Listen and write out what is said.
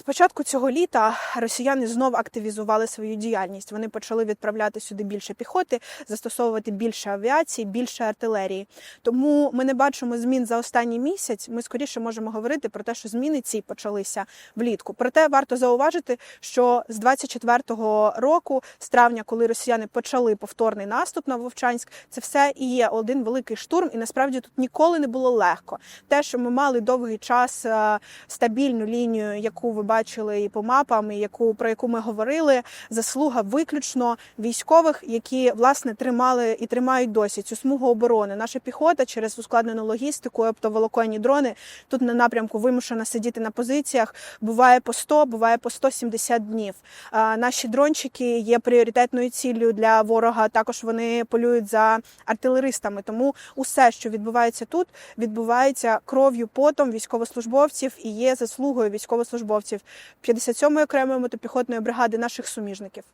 З початку цього літа росіяни знов активізували свою діяльність. Вони почали відправляти сюди більше піхоти, застосовувати більше авіації, більше артилерії. Тому ми не бачимо змін за останній місяць. Ми скоріше можемо говорити про те, що зміни ці почалися влітку. Проте варто зауважити, що з 24-го року, з травня, коли росіяни почали повторний наступ на Вовчанськ, це все і є один великий штурм. І насправді тут ніколи не було легко. Те, що ми мали довгий час е, стабільну лінію, яку ви бачили і по мапам, і яку про яку ми говорили, заслуга виключно військових, які власне тримали і тримають досі цю смугу оборони. Наша піхота через ускладнену логістику, оптоволоконні дрони тут на напрямку вимушена сидіти на позиціях. Буває по 100, буває по 170 днів. Наші дрончики є пріоритетною ціллю для ворога. Також вони полюють за артилеристами. Тому усе, що відбувається тут, відбувається кров'ю, потом військовослужбовців і є заслугою військовослужбовців 57-ї окремої мотопіхотної бригади наших суміжників.